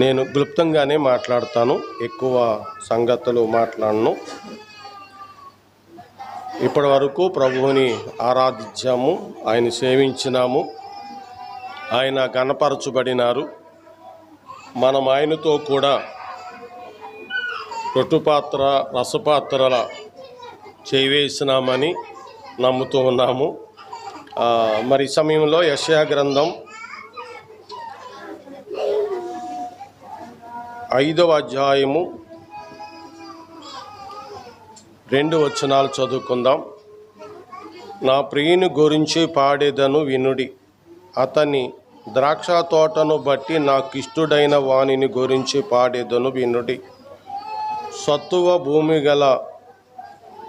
నేను క్లుప్తంగానే మాట్లాడతాను ఎక్కువ సంగతులు మాట్లాడను. ఇప్పటి వరకు ప్రభువుని ఆరాధించాము ఆయన సేవించినాము ఆయన కనపరచబడినారు. మనం ఆయనతో కూడా రొట్టుపాత్ర రసపాత్రల చేవేసినామని నమ్ముతూ ఉన్నాము. మరి సమయంలో యశయా గ్రంథం ఐదవ అధ్యాయము రెండు వచనాలు చదువుకుందాం. నా ప్రియుని గురించి పాడేదను వినుడి. అతని ద్రాక్ష తోటను బట్టి నాకు ఇష్టడైన వానిని గురించి పాడేదను వినుడి. సత్తువ భూమి గల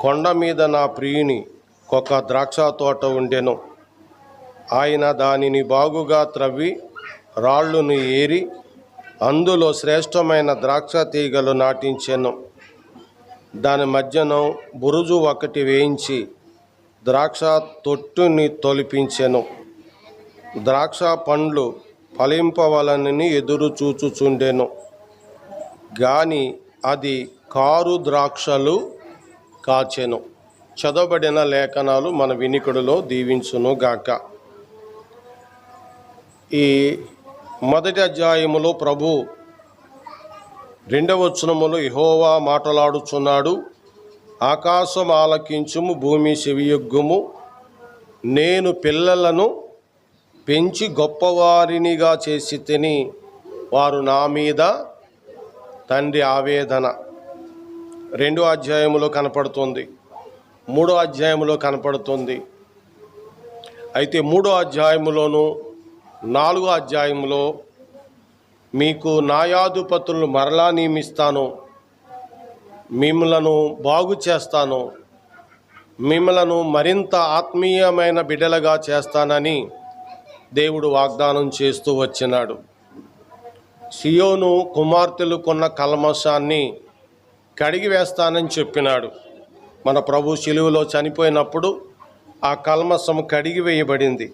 కొండ మీద నా ప్రియుని ఒక ద్రాక్ష తోట ఉండెను. ఆయన దానిని బాగుగా త్రవ్వి రాళ్ళును ఏరి అందులో శ్రేష్టమైన ద్రాక్ష తీగలు నాటించెను. దాని మధ్యన బురుజు ఒకటి వేయించి ద్రాక్ష తొట్టుని తొలిపించెను. ద్రాక్ష పండ్లు ఫలింపవలనని ఎదురు చూచుచుండెను. గాని అది కారు ద్రాక్షలు కాచెను. చదవబడిన లేఖనాలు మన వినికుడిలో దీవించును గాక ఈ మొదటి అధ్యాయములో ప్రభు రెండవ వచనములో ఇహోవా మాటలాడుచున్నాడు ఆకాశం ఆలకించుము భూమి చెవియొగ్గుము నేను పిల్లలను పెంచి గొప్పవారినిగా చేసి తిని వారు నా మీద తండ్రి ఆవేదన. రెండో అధ్యాయములో కనపడుతుంది మూడో అధ్యాయములో కనపడుతుంది. అయితే మూడో అధ్యాయములోనూ నాలుగో అధ్యాయంలో మీకు నాయాధిపతులను మరలా నియమిస్తాను మిమ్మలను బాగు చేస్తాను మిమ్మలను మరింత ఆత్మీయమైన బిడ్డలుగా చేస్తానని దేవుడు వాగ్దానం చేస్తూ వచ్చినాడు. సియోను కుమార్తెలు కొన్న కల్మషాన్ని కడిగి వేస్తానని చెప్పినాడు. మన ప్రభు శిలువలో చనిపోయినప్పుడు ఆ కల్మషం కడిగి వేయబడింది.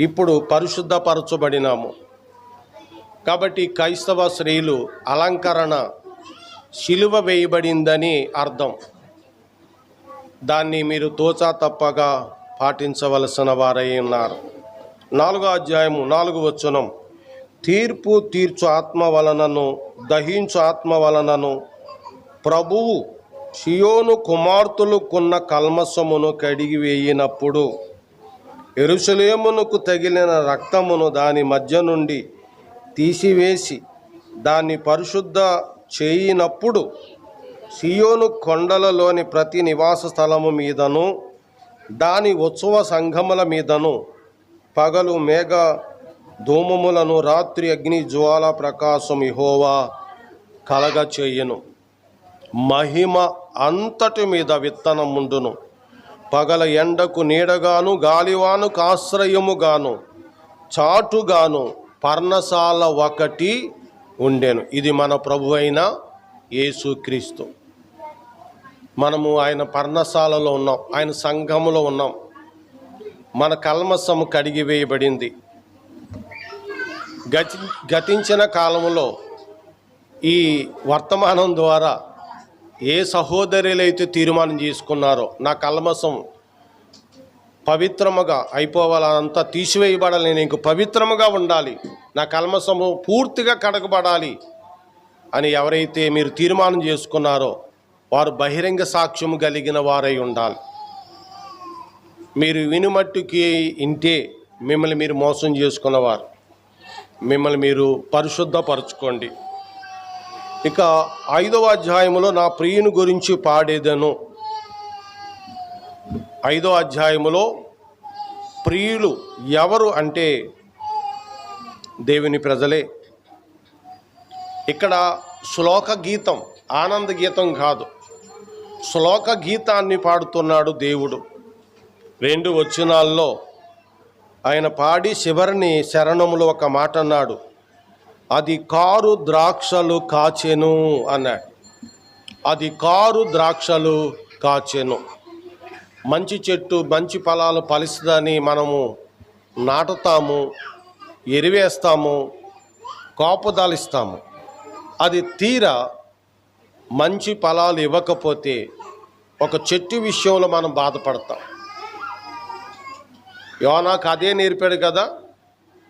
ఇప్పుడు పరిశుద్ధపరచబడినాము. కాబట్టి క్రైస్తవ స్త్రీలు అలంకరణ శిలువ వేయబడిందని అర్థం. దాన్ని మీరు తోచా తప్పగా పాటించవలసిన వారై ఉన్నారు. నాలుగో అధ్యాయము నాలుగు వచనం. తీర్పు తీర్చు ఆత్మ వలనను దహించు ఆత్మ వలనను ప్రభువు షియోను కుమార్తెలు కొన్న కల్మసమును కడిగి వేయినప్పుడు ఎరుసలేమునకు తగిలిన రక్తమును దాని మధ్య నుండి తీసివేసి దాన్ని పరిశుద్ధ చేయినప్పుడు సియోను కొండలలోని ప్రతి నివాస స్థలము మీదను దాని ఉత్సవ సంఘముల మీదను పగలు మేఘ ధూమములను రాత్రి అగ్ని జ్వాల ప్రకాశం ఇహోవా కలగ మహిమ అంతటి మీద విత్తనం ఉండును పగల ఎండకు నీడగాను గాలివానుకు ఆశ్రయముగాను చాటుగాను పర్ణశాల ఒకటి ఉండెను. ఇది మన ప్రభు అయిన యేసుక్రీస్తు మనము ఆయన పర్ణశాలలో ఉన్నాం ఆయన సంఘములో ఉన్నాం. మన కల్మసము కడిగి వేయబడింది. గతి గతించిన కాలంలో ఈ వర్తమానం ద్వారా ఏ సహోదరులైతే తీర్మానం చేసుకున్నారో నా కల్మసం పవిత్రముగా అయిపోవాలంతా తీసివేయబడాలి. నేను ఇంక పవిత్రముగా ఉండాలి. నా కల్మసము పూర్తిగా కడగబడాలి అని ఎవరైతే మీరు తీర్మానం చేసుకున్నారో వారు బహిరంగ సాక్ష్యం కలిగిన వారై ఉండాలి. మీరు వినుమట్టుకి ఇంటే మిమ్మల్ని మీరు మోసం చేసుకున్నవారు. మిమ్మల్ని మీరు పరిశుద్ధపరచుకోండి. ఇక ఐదవ అధ్యాయములో నా ప్రియుని గురించి పాడేదను. ఐదో అధ్యాయములో ప్రియులు ఎవరు అంటే దేవుని ప్రజలే. ఇక్కడ శ్లోక గీతం ఆనంద గీతం కాదు. శ్లోక గీతాన్ని పాడుతున్నాడు దేవుడు. రెండు వచనాల్లో ఆయన పాడి శివరిని శరణములు ఒక మాట అన్నాడు. అది కారు ద్రాక్షలు కాచెను అన్నాడు. అది కారు ద్రాక్షలు కాచెను. మంచి చెట్టు మంచి ఫలాలు ఫలిస్తుందని మనము నాటుతాము ఎరివేస్తాము కోపదాలిస్తాము అది తీరా మంచి ఫలాలు ఇవ్వకపోతే ఒక చెట్టు విషయంలో మనం బాధపడతాం. యోనాకు అదే నేర్పాడు కదా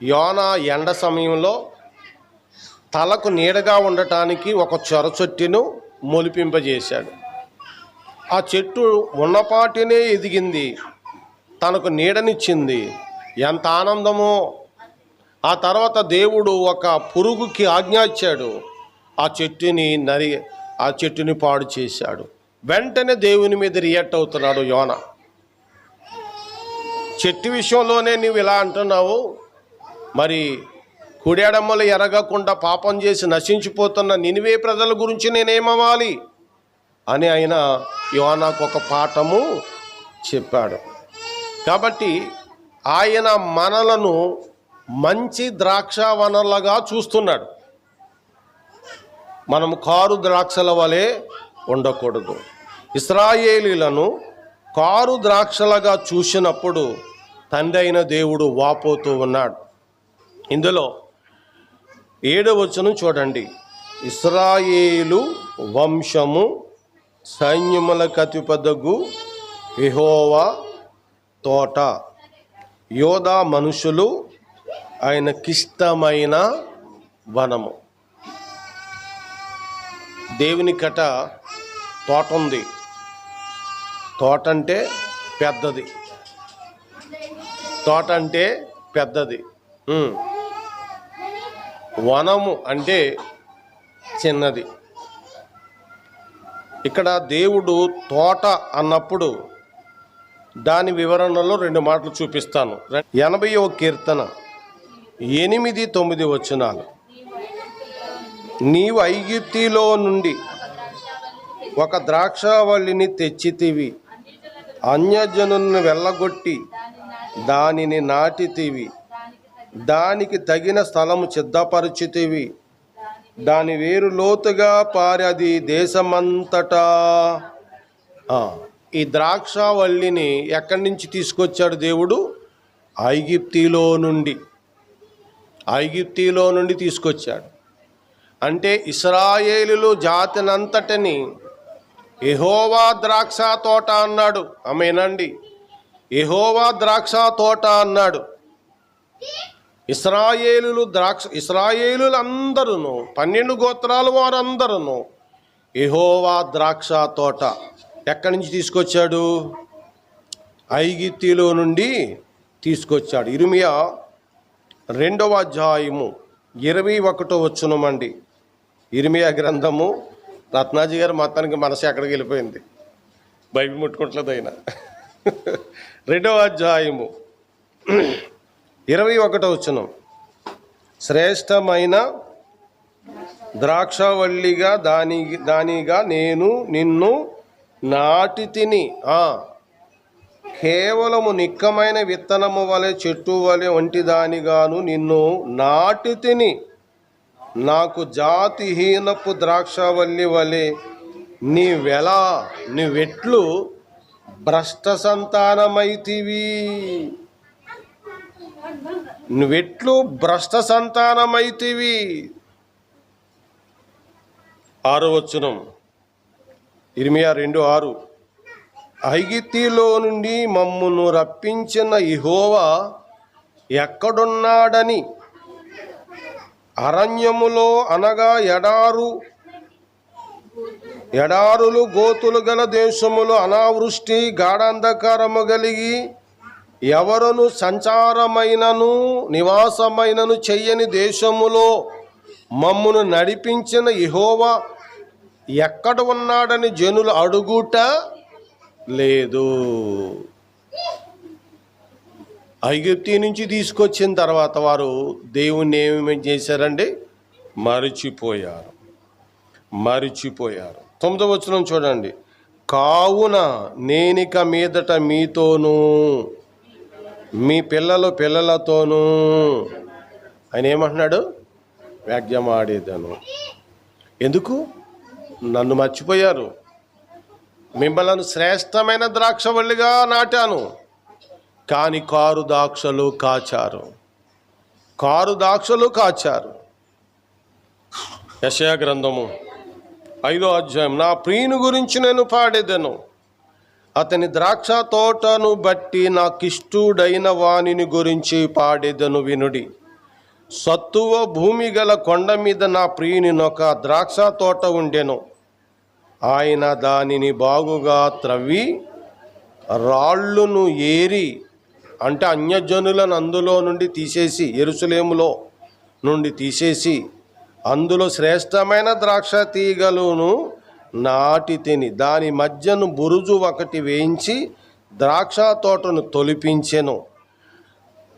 యోనా ఎండ సమయంలో తలకు నీడగా ఉండటానికి ఒక చొర చెట్టును మొలిపింపజేశాడు. ఆ చెట్టు ఉన్నపాటినే ఎదిగింది. తనకు నీడనిచ్చింది. ఎంత ఆనందమో! ఆ తర్వాత దేవుడు ఒక పురుగుకి ఆజ్ఞ ఇచ్చాడు. ఆ చెట్టుని నరి ఆ చెట్టుని పాడు చేశాడు. వెంటనే దేవుని మీద రియాక్ట్ అవుతున్నాడు యోన. చెట్టు విషయంలోనే నువ్వు ఇలా అంటున్నావు? మరి కుడేడమ్మలు ఎరగకుండా పాపం చేసి నశించిపోతున్న నినివే ప్రజల గురించి నేనేమవ్వాలి? అని ఆయన యోనాకు ఒక పాఠము చెప్పాడు. కాబట్టి ఆయన మనలను మంచి ద్రాక్షావనలుగా చూస్తున్నాడు. మనం కారు ద్రాక్షల వలె ఉండకూడదు. ఇస్రాయేలీలను కారు ద్రాక్షలుగా చూసినప్పుడు తండ్రి అయిన దేవుడు వాపోతూ ఉన్నాడు. ఇందులో ఏడవ వచనం చూడండి. ఇస్రాయేలు వంశము సైన్యముల కతిపదగు యెహోవా తోట. యోధా మనుషులు ఆయనకిష్టమైన వనము. దేవుని కట తోట ఉంది. తోట అంటే పెద్దది. తోట అంటే పెద్దది. వనము అంటే చిన్నది. ఇక్కడ దేవుడు తోట అన్నప్పుడు దాని వివరణలో రెండు మాటలు చూపిస్తాను. ఎనభైవ కీర్తన ఎనిమిది తొమ్మిది వచనాలు. నీవు ఐగుప్తిలో నుండి ఒక ద్రాక్షావల్లిని తెచ్చితివి అన్యజనులను వెళ్ళగొట్టి దానిని నాటితివి. దానికి తగిన స్థలము సిద్ధపరిచితివి. దాని వేరు లోతుగా పారి అది దేశమంతటా ఈ ద్రాక్షవల్లిని ఎక్కడి నుంచి తీసుకొచ్చాడు దేవుడు? ఐగిప్తిలో నుండి. ఐగిప్తిలో నుండి తీసుకొచ్చాడు. అంటే ఇస్రాయేలులు జాతినంతటిని ఎహోవా ద్రాక్ష తోట అన్నాడు. ఆమెనండి. ఎహోవా ద్రాక్ష తోట అన్నాడు. ఇస్రాయేలులు ద్రాక్ష ఇస్రాయేలులందరూ పన్నెండు గోత్రాలు వారందరూ ఎహోవా ద్రాక్ష తోట ఎక్కడి నుంచి తీసుకొచ్చాడు? ఐగిత్తిలో నుండి తీసుకొచ్చాడు. ఇరుమియా రెండవ అధ్యాయము ఇరవై ఒకటో వచ్చునమండి ఇరిమియా గ్రంథము రత్నాజీ గారు మొత్తానికి మనసు ఎక్కడికి వెళ్ళిపోయింది? బైబిల్ ముట్టుకుంటలేదు అయినా రెండవ అధ్యాయము ఇరవై ఒకటో వచ్చిన శ్రేష్టమైన ద్రాక్షవల్లిగా దాని దానిగా నేను నిన్ను నాటి తిని కేవలము నిక్కమైన విత్తనము వలె చెట్టు వలె వంటి దానిగాను నిన్ను నాటి తిని నాకు జాతిహీనపు ద్రాక్షవల్లి వలె నీవెలా నువ్వెట్లు భ్రష్ట సంతానమైతివి నువ్వెట్లు భ్రష్ట సంతానమైతివి. ఆరో వచ్చునం ఇరిమియా రెండు ఆరు. ఐగిత్తిలో నుండి మమ్మును రప్పించిన ఇహోవా ఎక్కడున్నాడని అరణ్యములో అనగా ఎడారు ఎడారులు గోతులు గల దేశములు అనావృష్టి గాఢాంధకారము కలిగి ఎవరను సంచారమైనను నివాసమైనను చెయ్యని దేశములో మమ్మును నడిపించిన ఇహోవా ఎక్కడ ఉన్నాడని జనులు అడుగుట లేదు. ఐగుప్తి నుంచి తీసుకొచ్చిన తర్వాత వారు దేవుణ్ణి ఏమేమి చేశారండి? మరిచిపోయారు. మరిచిపోయారు. తొమ్మిదవ వచనం చూడండి. కావున నేనిక మీదట మీతోనూ మీ పిల్లలు పిల్లలతోనూ. ఆయన ఏమంటున్నాడు? వ్యాఖ్యమాడేదను. ఎందుకు? నన్ను మర్చిపోయారు. మిమ్మల్ని శ్రేష్టమైన ద్రాక్షవల్లిగా నాటాను. కానీ కారు ద్రాక్షలు కాచారు. కారు ద్రాక్షలు కాచారు. యశయా గ్రంథము ఐదో అధ్యాయం. నా ప్రియుని గురించి నేను పాడేదను. అతని ద్రాక్ష తోటను బట్టి నాకిష్టుడైన వాణిని గురించి పాడేదను వినుడి. సత్తువ భూమి గల కొండ మీద నా ప్రియుని నొక ద్రాక్ష తోట ఉండెను. ఆయన దానిని బాగుగా త్రవ్వి రాళ్ళును ఏరి అంటే అన్యజనులను అందులో నుండి తీసేసి ఎరుసలేములో నుండి తీసేసి అందులో శ్రేష్టమైన ద్రాక్ష తీగలను నాటి తిని దాని మధ్యను బురుజు ఒకటి వేయించి ద్రాక్ష తోటను తొలిపించెను.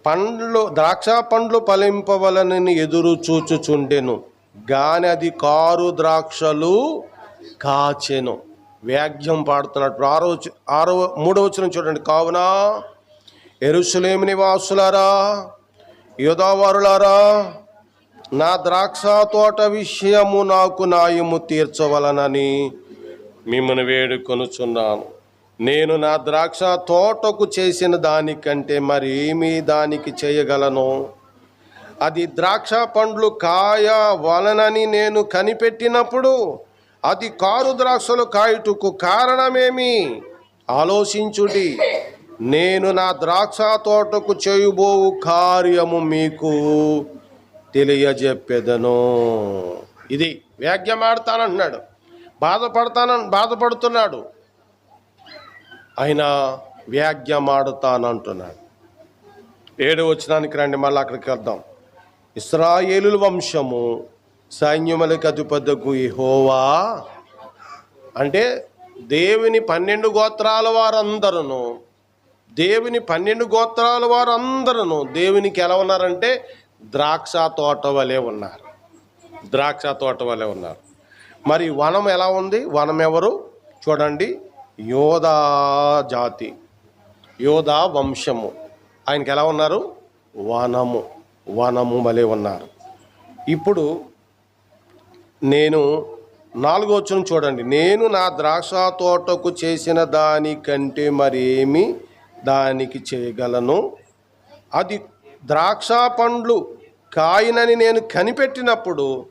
పండ్లు ద్రాక్ష పండ్లు ఫలింపవలనని ఎదురు చూచుచుండెను. గాని అది కారు ద్రాక్షలు కాచెను. వ్యాగ్యం పాడుతున్నట్టు ఆరో ఆరో మూడో వచ్చిన చూడండి. కావున ఎరుసలేమి నివాసులారా యోధావారులారా నా ద్రాక్ష తోట విషయము నాకు నాయము తీర్చవలనని మిమ్మల్ని వేడుకొనుచున్నాను. నేను నా ద్రాక్ష తోటకు చేసిన దానికంటే మరి దానికి చేయగలను? అది ద్రాక్ష పండ్లు కాయ వలనని నేను కనిపెట్టినప్పుడు అది కారు ద్రాక్షలు కాయుటకు కారణమేమి? ఆలోచించుడి. నేను నా ద్రాక్ష తోటకు చేయబోవు కార్యము మీకు తెలియజెప్పెదను. ఇది వ్యాఖ్యమాడతానంటున్నాడు బాధపడతానని బాధపడుతున్నాడు. ఆయన వ్యాగ్యమాడుతానంటున్నాడు ఏడు వచ్చినానికి రండి మళ్ళీ అక్కడికి వెళ్దాం. ఇస్రాయేలు వంశము సైన్యములకు అధిపతకు ఇహోవా అంటే దేవుని పన్నెండు గోత్రాల వారందరూ దేవుని పన్నెండు గోత్రాల వారందరూ దేవునికి ఎలా ఉన్నారంటే ద్రాక్ష తోట వలె ఉన్నారు. ద్రాక్ష తోట వలె ఉన్నారు. మరి వనం ఎలా ఉంది? వనం ఎవరు? చూడండి. యోధా జాతి. యోధా వంశము. ఆయనకి ఎలా ఉన్నారు? వనము. వనము వలె ఉన్నారు. ఇప్పుడు నేను నాలుగో వచ్చిన చూడండి. నేను నా ద్రాక్ష తోటకు చేసిన దానికంటే మరేమి దానికి చేయగలను? అది ద్రాక్ష పండ్లు కాయనని నేను కనిపెట్టినప్పుడు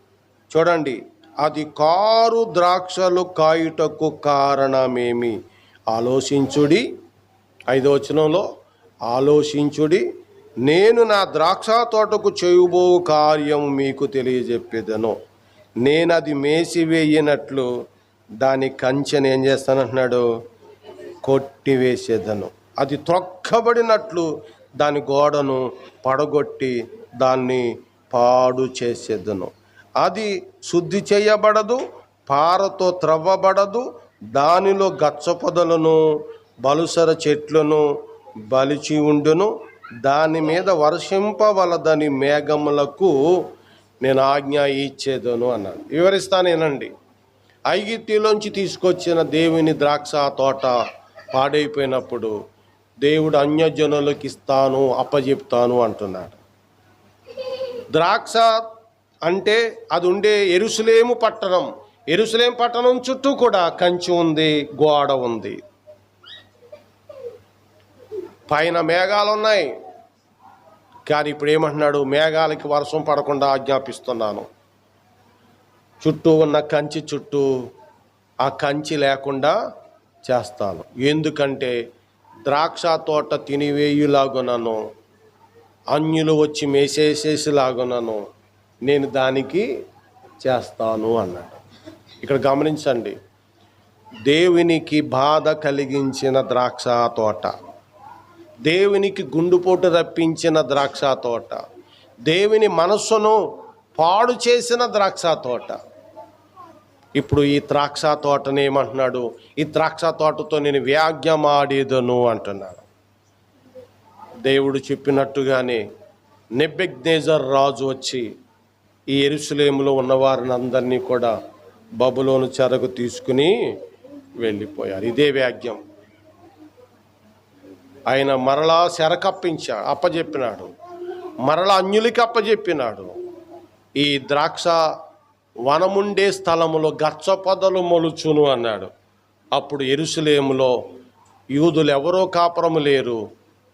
చూడండి అది కారు ద్రాక్షలు కాయుటకు కారణమేమి? ఆలోచించుడి ఐదో వచనంలో ఆలోచించుడి నేను నా ద్రాక్ష తోటకు చేయబో కార్యం మీకు తెలియజెప్పేదను. నేను అది మేసివేయనట్లు దాని కంచెని ఏం చేస్తానంటున్నాడు? కొట్టివేసేదను. అది త్రొక్కబడినట్లు దాని గోడను పడగొట్టి దాన్ని పాడు చేసేదను. అది శుద్ధి చేయబడదు పారతో త్రవ్వబడదు దానిలో గచ్చ పొదలను బలుసర చెట్లను బలిచి ఉండును. దాని మీద వర్షింపవలదని మేఘములకు నేను ఆజ్ఞ ఇచ్చేదను అన్నాను. వివరిస్తానేనండి ఐగిత్తిలోంచి తీసుకొచ్చిన దేవుని ద్రాక్ష తోట పాడైపోయినప్పుడు దేవుడు అన్యజనులకు ఇస్తాను అప్పజెప్తాను అంటున్నాడు. ద్రాక్ష అంటే అది ఉండే ఎరుసలేము పట్టణం. ఎరుసలేం పట్టణం చుట్టూ కూడా కంచి ఉంది గోడ ఉంది. పైన మేఘాలు ఉన్నాయి. కానీ ఇప్పుడు ఏమంటున్నాడు? మేఘాలకి వర్షం పడకుండా ఆజ్ఞాపిస్తున్నాను. చుట్టూ ఉన్న కంచి చుట్టూ ఆ కంచి లేకుండా చేస్తాను. ఎందుకంటే ద్రాక్ష తోట తినివేయులాగునను. అన్యులు వచ్చి మేసేసేసిలాగునను. నేను దానికి చేస్తాను అన్నాడు ఇక్కడ గమనించండి. దేవునికి బాధ కలిగించిన ద్రాక్ష తోట దేవునికి గుండుపోటు రప్పించిన ద్రాక్ష తోట దేవుని మనస్సును పాడు చేసిన ద్రాక్ష తోట ఇప్పుడు ఈ ద్రాక్ష తోటని ఏమంటున్నాడు? ఈ ద్రాక్ష తోటతో నేను వ్యాగ్యమాడేదను అంటున్నాడు. దేవుడు చెప్పినట్టుగానే నెబ్బెగ్నేజర్ రాజు వచ్చి ఈ ఎరుసలేములో ఉన్న వారిని అందరినీ కూడా బబులోను చెరకు తీసుకుని వెళ్ళిపోయారు. ఇదే వ్యాగ్యం ఆయన మరలా శరకప్పించాడు అప్పజెప్పినాడు. మరలా అన్యులకి అప్పజెప్పినాడు. ఈ ద్రాక్ష వనముండే స్థలములో గచ్చ పొదలు మొలుచును అన్నాడు. అప్పుడు ఎరుసలేములో యూదులు ఎవరో కాపురము లేరు.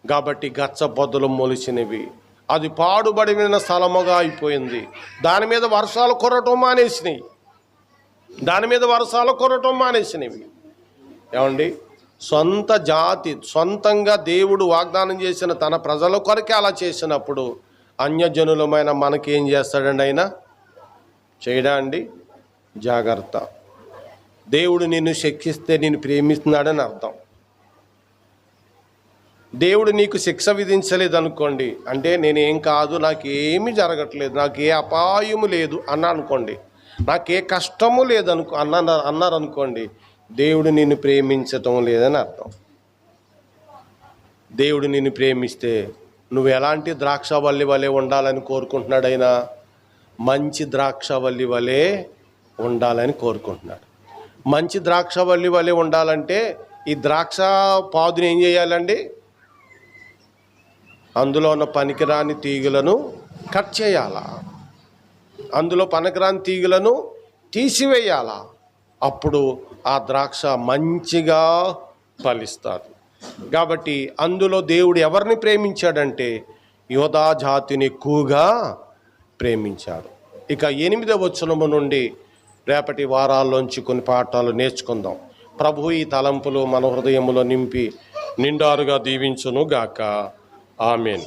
కాబట్టి గచ్చ పొదలు మొలిచినవి. అది పాడుబడిన స్థలముగా అయిపోయింది. దాని మీద వర్షాలు కొరటం మానేసినాయి. దాని మీద వర్షాలు కొరటం మానేసినవి. ఏమండి? సొంత జాతి సొంతంగా దేవుడు వాగ్దానం చేసిన తన ప్రజల కొరకే అలా చేసినప్పుడు అన్యజనులమైన మనకేం చేస్తాడండి అయినా చేయడా అండి? జాగ్రత్త. దేవుడు నిన్ను శిక్షిస్తే నేను ప్రేమిస్తున్నాడని అర్థం. దేవుడు నీకు శిక్ష విధించలేదు అనుకోండి అంటే నేనేం కాదు నాకు ఏమీ జరగట్లేదు నాకు ఏ అపాయము లేదు అన్న అనుకోండి నాకే కష్టము లేదనుకో అన్న అన్నారు అనుకోండి దేవుడు నిన్ను ప్రేమించటం లేదని అర్థం. దేవుడు నిన్ను ప్రేమిస్తే నువ్వు ఎలాంటి ద్రాక్ష వల్లి వలె ఉండాలని కోరుకుంటున్నాడైనా మంచి ద్రాక్షవల్లి వలె ఉండాలని కోరుకుంటున్నాడు. మంచి ద్రాక్షవల్లి వలె ఉండాలంటే ఈ ద్రాక్ష పాదుని ఏం చేయాలండి? అందులో ఉన్న పనికిరాని తీగలను కట్ చేయాలా? అందులో పనికిరాని తీగలను తీసివేయాలా? అప్పుడు ఆ ద్రాక్ష మంచిగా ఫలిస్తారు కాబట్టి అందులో దేవుడు ఎవరిని ప్రేమించాడంటే యోధా జాతిని ఎక్కువగా ప్రేమించాడు ఇక ఎనిమిదవ వచనము నుండి రేపటి వారాల్లోంచి కొన్ని పాఠాలు నేర్చుకుందాం. ప్రభు ఈ తలంపులు మన హృదయములో నింపి నిండారుగా దీవించును గాక ఆమెన్.